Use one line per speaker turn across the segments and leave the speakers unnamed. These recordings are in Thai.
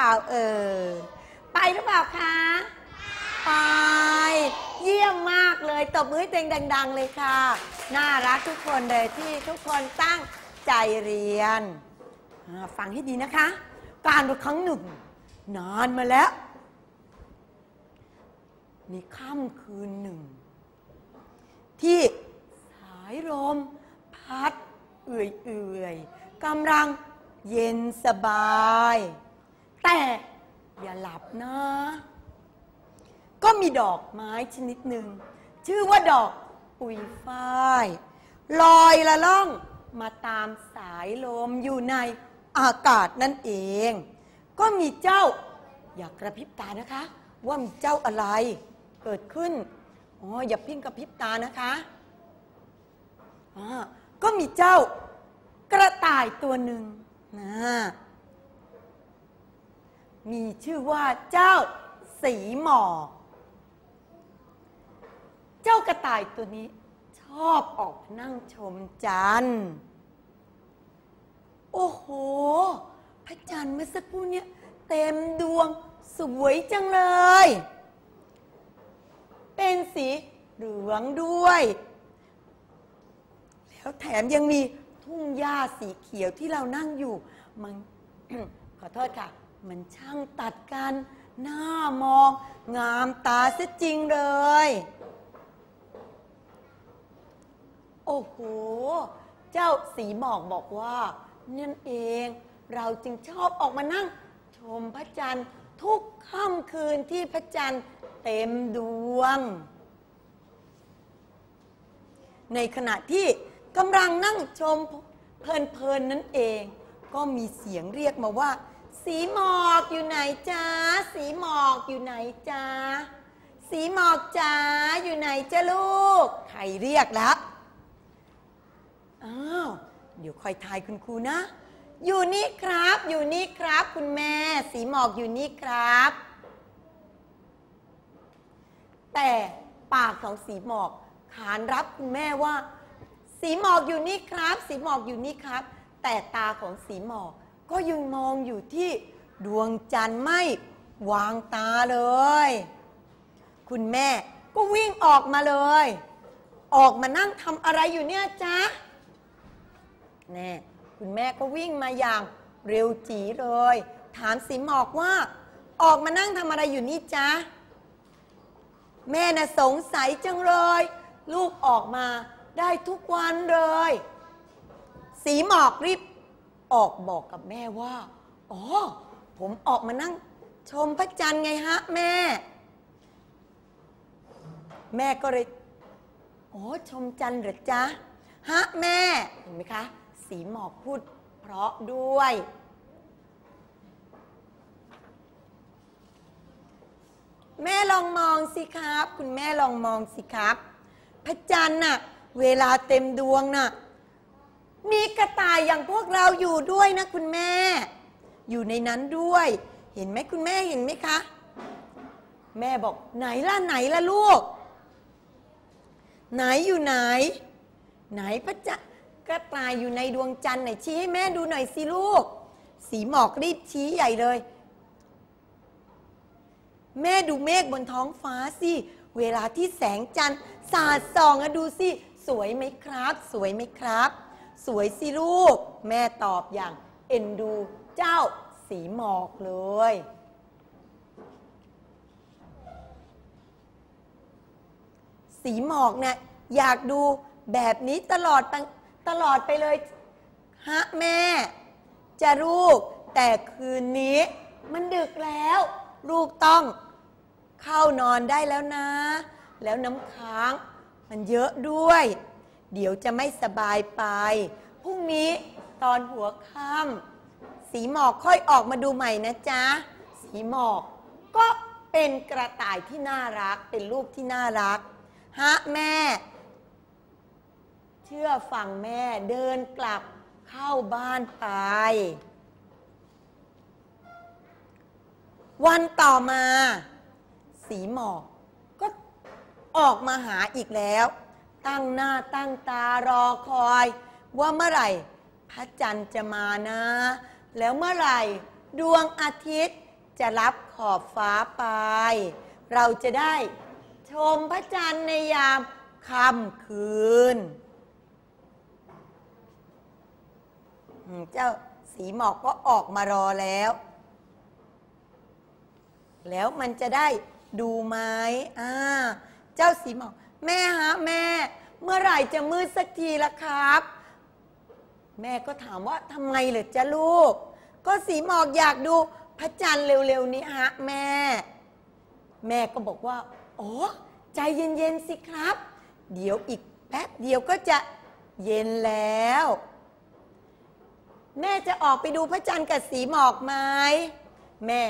ล่าเออไปหรือเปล่าคะไปเยี่ยมมากเลยตบมือให้ตัวงดัง ๆ เลยค่ะ น่ารักทุกคนเลยที่ทุกคนตั้งใจเรียน ฟังให้ดีนะคะ การประครั้งหนึ่ง นานมาแล้ว มีค่ำคืนหนึ่ง ที่สายลมพัดเอื่อยๆกำลังเย็นสบาย แต่อย่าหลับนะ ก็มีดอกไม้ชนิดหนึ่ง ชื่อว่าดอกอุยฝ้ายลอยละล่องมาตามสายลมอยู่ในอากาศนั่นเอง ก็มีเจ้า อย่ากระพริบตานะคะ ว่ามีเจ้าอะไรเกิดขึ้นอ๋ออย่าพิ้งกระพริบตานะคะอ่าก็มีเจ้ากระต่ายตัวหนึ่งนะ มีชื่อว่าเจ้าสีหมอกเจ้ากระต่ายตัวนี้ชอบออกนั่งชมจันทร์โอ้โห พระจันทร์เมื่อสักครู่เนี้ยเต็มดวงสวยจังเลย เป็นสีเหลืองด้วย แล้วแถมยังมีทุ่งหญ้าสีเขียวที่เรานั่งอยู่ มัน ขอโทษค่ะ มันช่างตัดกันหน้ามอง งามตาเสียจริงเลย โอ้โห เจ้าสีหมอกบอกว่านั่นเองเราจึงชอบออกมานั่ง ชมพระจันทร์ทุกค่ำคืนที่พระจันทร์เต็มดวง ในขณะที่กำลังนั่งชมเพลินๆนั่นเอง ก็มีเสียงเรียกมาว่า สีหมอกอยู่ไหนจ้าสีหมอกอยู่ไหนจ้าสีหมอกจ้าอยู่ไหนจ้าลูก ใครเรียกแล้วอ้าวเดี๋ยวคอยทายคุณครูนะ อยู่นี่ครับ อยู่นี่ครับ คุณแม่ สีหมอกอยู่นี่ครับ แต่ปากของสีหมอก ขานรับคุณแม่ว่า สีหมอกอยู่นี่ครับ สีหมอกอยู่นี่ครับ แต่ตาของสีหมอก ก็ยังมองอยู่ที่ดวงจันทร์ไม่วางตาเลย คุณแม่ก็วิ่งออกมาเลย ออกมานั่งทำอะไรอยู่เนี่ยจ๊ะแน่คุณแม่ก็วิ่งมาอย่างเร็วจีเลย ถามสีหมอกว่า ออกมานั่งทำอะไรอยู่นี่จ๊ะ แม่น่ะสงสัยจังเลย ลูกออกมาได้ทุกวันเลย สีหมอกรีบ ออกบอกกับแม่ว่า อ๋อ ผมออกมานั่ง ชมพระจันทร์ไงฮะ แม่ แม่ก็เลยอ๋อชมจันทร์หรือจ๊ะ ฮะ แม่ เห็นไหมคะ สีหมอกพูด เพราะด้วย แม่ลองมองสิครับ คุณแม่ลองมองสิครับ พระจันทร์น่ะ เวลาเต็มดวงน่ะ มีกระต่ายอย่างพวกเราอยู่ด้วยนะคุณแม่ อยู่ในนั้นด้วย เห็นไหมคุณแม่เห็นไหมคะ แม่บอกไหนล่ะไหนล่ะลูก ไหนอยู่ไหน ไหนพระจันทร์กระต่ายอยู่ในดวงจันทร์ไหนชี้ให้แม่ดูหน่อยสิลูก สีหมอกรีบชี้ใหญ่เลย แม่ดูเมฆบนท้องฟ้าสิ เวลาที่แสงจันทร์สาดส่องอะดูสิ สวยไหมครับ สวยไหมครับ สวยสิลูก แม่ตอบอย่าง เอ็นดูเจ้าสีหมอกเลย สีหมอกเนี่ยอยากดูแบบนี้ตลอดตลอดไปเลย ฮะแม่ จะลูก แต่คืนนี้มันดึกแล้ว ลูกต้องเข้านอนได้แล้วนะ แล้วน้ำค้างมันเยอะด้วย เดี๋ยวจะไม่สบายไป พรุ่งนี้ตอนหัวค่ำสีหมอกค่อยออกมาดูใหม่นะจ๊ะ สีหมอกก็เป็นกระต่ายที่น่ารัก เป็นลูกที่น่ารัก ฮะแม่ เชื่อฟังแม่เดินกลับเข้าบ้านไป วันต่อมา สีหมอกก็ออกมาหาอีกแล้ว ตั้งหน้าตั้งตารอคอย ว่าเมื่อไหร่ พระจันทร์จะมานะ แล้วเมื่อไหร่ดวงอาทิตย์จะรับขอบฟ้าไป เราจะได้ชมพระจันทร์ในยามค่ำคืน เจ้าสีหมอกก็ออกมารอแล้ว แล้วมันจะได้ดูไหมอ่า เจ้าสีหมอก แม่ฮะแม่ เมื่อไหร่จะมืดสักทีละครับ แม่ก็ถามว่าทำไมเหรอจ๊ะลูก ก็สีหมอกอยากดูพระจันทร์เร็วๆนี้ฮะแม่ แม่ก็บอกว่าอ๋อใจเย็นๆสิครับ เดี๋ยวอีกแป๊บเดียวก็จะเย็นแล้ว แม่จะออกไปดูพระจันทร์กับสีหมอกไหมแม่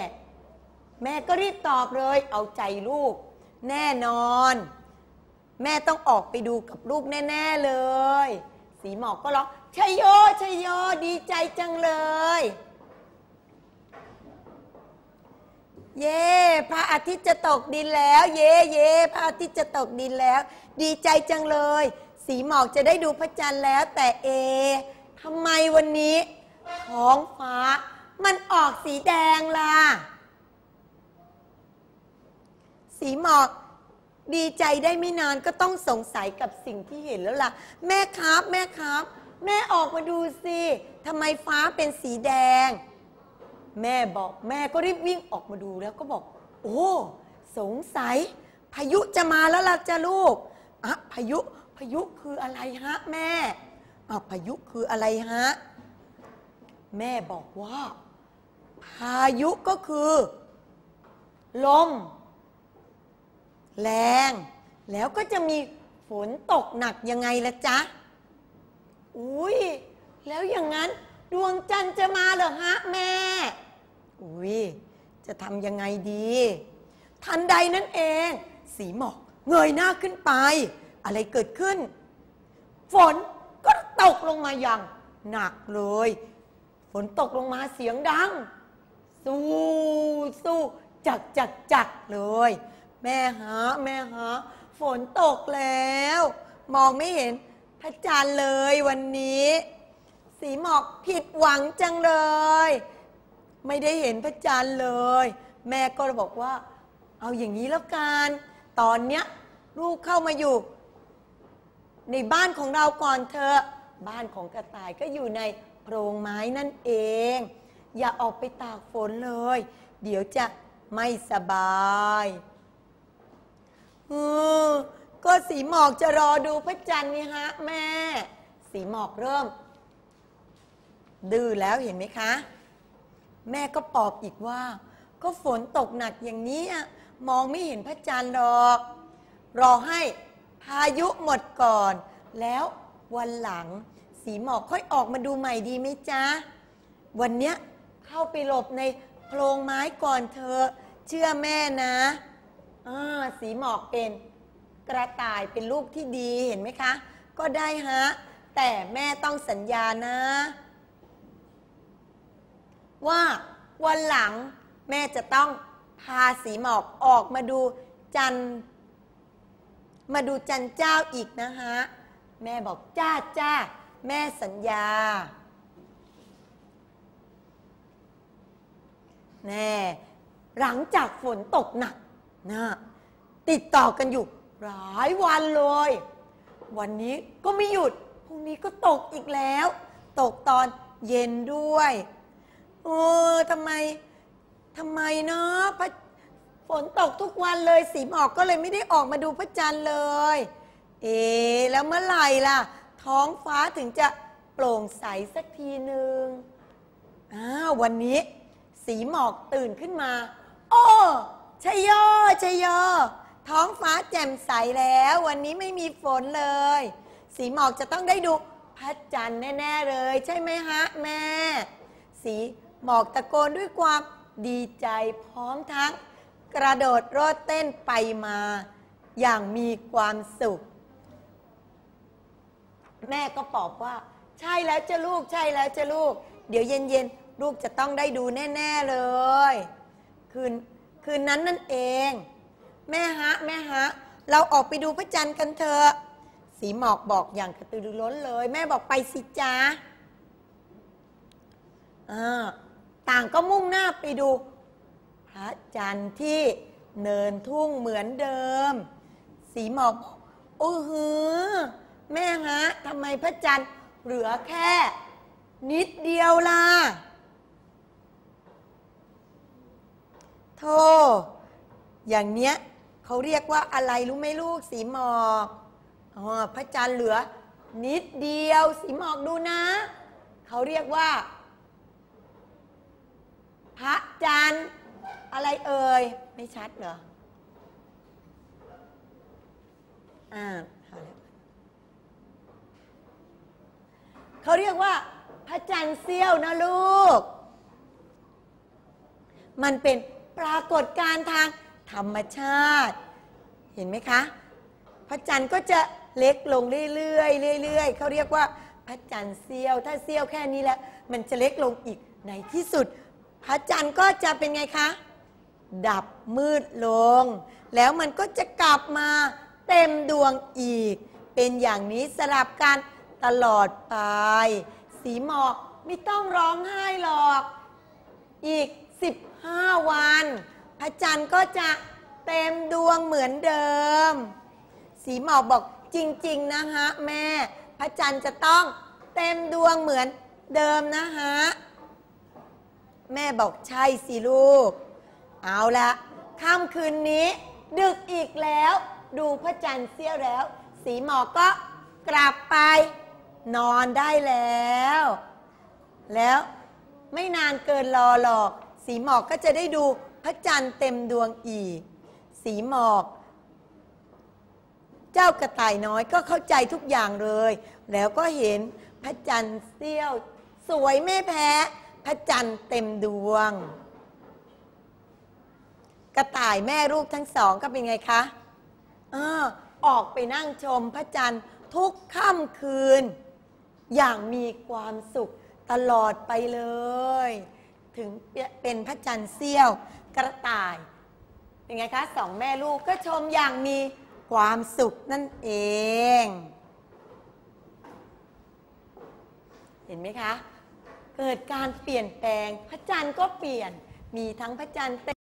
แม่ก็รีบตอบเลย เอาใจลูก แน่นอน แม่ต้องออกไปดูกับลูกแน่ ๆเลย สีหมอกก็ร้องชัยโยชัยโยดีใจจังเลย เย่พระอาทิตย์จะตกดินแล้ว เย่เย่พระอาทิตย์จะตกดินแล้ว ดีใจจังเลย สีหมอกจะได้ดูพระจันทร์แล้ว แต่เอทำไมวันนี้ ท้องฟ้า มันออกสีแดงล่ะ สีหมอก ดีใจได้ไม่นานก็ต้องสงสัยกับสิ่งที่เห็นแล้วล่ะ แม่ครับ แม่ครับ แม่ออกมาดูสิทำไมฟ้าเป็นสีแดง แม่บอกแม่ก็รีบวิ่งออกมาดูแล้วก็บอก โอ้ สงสัย พายุจะมาแล้วล่ะจ้ะลูกอะพายุพายุคืออะไรฮะ แม่อะพายุคืออะไรฮะ แม่บอกว่า พายุก็คือลม แรง แล้วก็จะมีฝนตกหนักยังไงละจ๊ะ อุ้ยแล้วอย่างนั้นดวงจันทร์จะมาเหรอฮะแม่ อุ้ยจะทำยังไงดี ทันใดนั้นเอง สีหมอกเงยหน้าขึ้นไป อะไรเกิดขึ้น ฝนก็ตกลงมาอย่างหนักเลย ฝนตกลงมาเสียงดัง สู้สู้จักจักจักเลย แม่หาแม่หาฝนตกแล้ว มองไม่เห็นพระจันทร์เลยวันนี้ สีหมอกผิดหวังจังเลย ไม่ได้เห็นพระจันทร์เลย แม่ก็บอกว่า เอาอย่างนี้แล้วกันตอนเนี้ยลูกเข้ามาอยู่ ในบ้านของเราก่อนเถอะบ้านของกระต่ายก็อยู่ในโพรงไม้นั่นเอง อย่าออกไปตากฝนเลย เดี๋ยวจะไม่สบาย เออก็สีหมอกจะรอดูพระจันทร์นี่ฮะ แม่ สีหมอกเริ่ม ดื้อแล้วเห็นไหมคะ แม่ก็ปอบอีกว่า ก็ฝนตกหนักอย่างนี้อะมองไม่เห็นพระจันทร์หรอก รอให้พายุหมดก่อน แล้ววันหลัง สีหมอกค่อยออกมาดูใหม่ดีไหมจ๊ะ วันเนี้ยเข้าไปหลบในโพรงไม้ก่อนเธอ เชื่อแม่นะ อ่าสีหมอกเป็นกระต่ายเป็นลูกที่ดีเห็นไหมคะ ก็ได้ฮะ แต่แม่ต้องสัญญานะ ว่าวันหลังแม่จะต้องพาสีหมอกออกมาดูจัน มาดูจันเจ้าอีกนะฮะ แม่บอกจ้าจ้าแม่สัญญา แน่ หลังจากฝนตกหนัก นะติดต่อกันอยู่หลายวันเลย วันนี้ก็ไม่หยุด พรุ่งนี้ก็ตกอีกแล้ว ตกตอนเย็นด้วยเออทำไมทำไมเนาะพระฝนตกทุกวันเลยสีหมอกก็เลยไม่ได้ออกมาดูพระจันทร์เลย เอ๊ะแล้วเมื่อไหร่ล่ะ ท้องฟ้าถึงจะโปร่งใสสักทีหนึ่งอ้าววันนี้ สีหมอกตื่นขึ้นมา โอ้ ชัยโยชัยโย ท้องฟ้าแจ่มใสแล้ว วันนี้ไม่มีฝนเลย สีหมอกจะต้องได้ดูพระจันทร์แน่ ๆ เลย ใช่ไหมฮะแม่ สีหมอกตะโกนด้วยความดีใจพร้อมทั้ง กระโดดโลดเต้นไปมา อย่างมีความสุข แม่ก็บอกว่า ใช่แล้วจะลูกใช่แล้วจะลูก เดี๋ยวเย็นๆ ลูกจะต้องได้ดูแน่ ๆ เลย คืน คืนนั้นนั่นเอง แม่ฮะ แม่ฮะ เราออกไปดูพระจันทร์กันเถอะสีหมอกบอกอย่างกระตือรือร้นเลย แม่บอกไปสิจ้าอ่าต่างก็มุ่งหน้าไปดู พระจันทร์ที่เนินทุ่งเหมือนเดิม สีหมอกบอกโอ้โหแม่ฮะทำไมพระจันทร์เหลือแค่ นิดเดียวล่ะ โธ่อย่างเนี้ยเขาเรียกว่าอะไรรู้ไหมลูกสีหมอกอ๋อพระจันทร์เหลือ นิดเดียวสีหมอกดูนะ เขาเรียกว่า พระจันทร์อะไรเอ่ย ไม่ชัดเหรออ่าเอาแล้วเขาเรียกว่า พระจันทร์เสี้ยวนะลูก มันเป็น ปรากฏการทางธรรมชาติ เห็นไหมคะ พระจันทร์ก็จะเล็กลงเรื่อยๆเรื่อยๆเขาเรียกว่าพระจันทร์เสี้ยว ถ้าเสี้ยวแค่นี้แล้ว มันจะเล็กลงอีกในที่สุด พระจันทร์ก็จะเป็นไงคะ ดับมืดลง แล้วมันก็จะกลับมาเต็มดวงอีก เป็นอย่างนี้สลับกันตลอดไป สีหมอกไม่ต้องร้องไห้หรอก อีก 5 วัน พระจันทร์ก็จะเต็มดวงเหมือนเดิม สีหมอกบอกจริง ๆ นะฮะแม่ พระจันทร์จะต้องเต็มดวงเหมือนเดิมนะฮะ แม่บอกใช่สิลูก เอาละค่ำคืนนี้ ดึกอีกแล้ว ดูพระจันทร์เสี้ยวแล้ว สีหมอกก็กลับไป นอนได้แล้ว แล้วไม่นานเกินรอหรอก สีหมอกก็จะได้ดูพระจันทร์เต็มดวงอีก สีหมอก เจ้ากระต่ายน้อยก็เข้าใจทุกอย่างเลย แล้วก็เห็นพระจันทร์เสี้ยว สวยไม่แพ้ พระจันทร์เต็มดวง กระต่ายแม่ลูกทั้งสองก็เป็นไงคะอาออกไปนั่งชมพระจันทร์ทุกค่ำคืน อย่างมีความสุขตลอดไปเลย ถึงเป็นพระจันทร์เสี้ยวกระต่าย เป็นไงคะสองแม่ลูกก็ชมอย่างมีความสุขนั่นเอง เห็นไหมคะ เกิดการเปลี่ยนแปลง พระจันทร์ก็เปลี่ยนมีทั้งพระจันทร์เต็ม